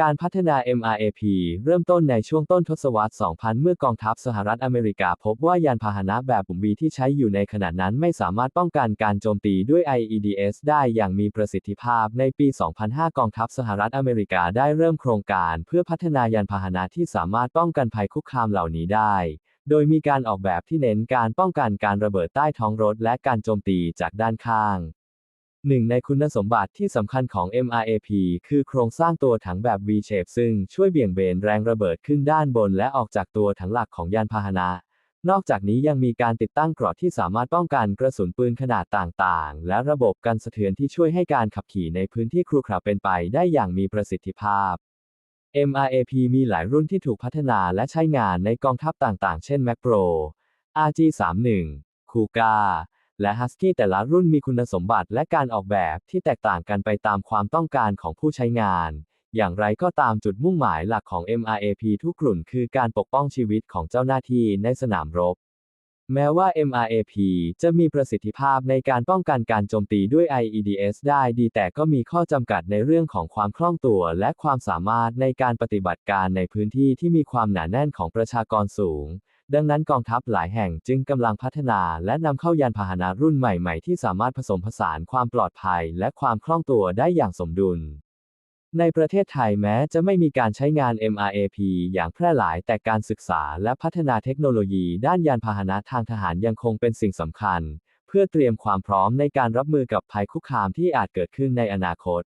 การพัฒนา MRAP เริ่มต้นในช่วงต้นทศวรรษ 2000 เมื่อกองทัพสหรัฐอเมริกาพบว่ายานพาหนะแบบปุ่มวีที่ใช้อยู่ในขณะนั้นไม่สามารถป้องกันการโจมตีด้วย IEDS ได้อย่างมีประสิทธิภาพ ในปี 2005 กองทัพสหรัฐอเมริกาได้เริ่มโครงการ เพื่อพัฒนายานพาหนะที่สามารถป้องกันภัยคุกคามเหล่านี้ได้ โดยมีการออกแบบที่เน้นการป้องกันการระเบิดใต้ท้องรถ และการโจมตีจากด้านข้าง หนึ่งในคุณสมบัติที่สำคัญของ MRAP คือโครงสร้างตัวถังแบบ V-shape ซึ่งช่วยเบี่ยงเบนแรงระเบิดขึ้นด้านบนและออกจากตัวถังหลักของยานพาหนะ นอกจากนี้ยังมีการติดตั้งเกราะที่สามารถป้องกันกระสุนปืนขนาดต่างๆ และระบบกันสะเทือนที่ช่วยให้การขับขี่ในพื้นที่ครุขระเป็นไปได้อย่างมีประสิทธิภาพ MRAP มีหลายรุ่นที่ถูกพัฒนาและใช้งานในกองทัพต่างๆ เช่น Macro RG31 Kuga และ Husky แต่ละรุ่นมีคุณสมบัติและการออกแบบที่แตกต่างกันไปตามความต้องการของผู้ใช้งาน อย่างไรก็ตามจุดมุ่งหมายหลักของ MRAP ทุกกลุ่นคือการปกป้องชีวิตของเจ้าหน้าที่ในสนามรบ แม้ว่า MRAP จะมีประสิทธิภาพในการป้องกันการโจมตีด้วย IEDS ได้ดีแต่ก็มีข้อจำกัดในเรื่องของความคล่องตัว และความสามารถในการปฏิบัติการในพื้นที่ที่มีความหนาแน่นของประชากรสูง ดังนั้นกองทัพหลายแห่งจึงกำลังพัฒนาและนำเข้ายานพาหนะรุ่นใหม่ๆ ที่สามารถผสมผสานความปลอดภัยและความคล่องตัวได้อย่างสมดุล ในประเทศไทยแม้จะไม่มีการใช้งาน MRAP อย่างแพร่หลายแต่การศึกษาและพัฒนาเทคโนโลยีด้านยานพาหนะทางทหารยังคงเป็นสิ่งสำคัญ เพื่อเตรียมความพร้อมในการรับมือกับภัยคุกคามที่อาจเกิดขึ้นในอนาคต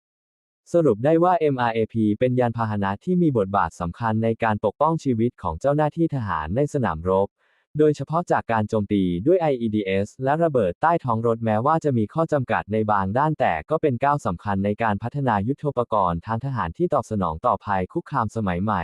สรุปได้ว่า MRAP เป็นยานพาหนะที่มีบทบาทสำคัญในการปกป้องชีวิตของเจ้าหน้าที่ทหารในสนามรบ โดยเฉพาะจากการโจมตีด้วย IEDS และระเบิดใต้ท้องรถแม้ว่าจะมีข้อจำกัดในบางด้านแต่ก็เป็นก้าวสำคัญในการพัฒนายุทโธปกรณ์ทางทหารที่ตอบสนองต่อภัยคุกคามสมัยใหม่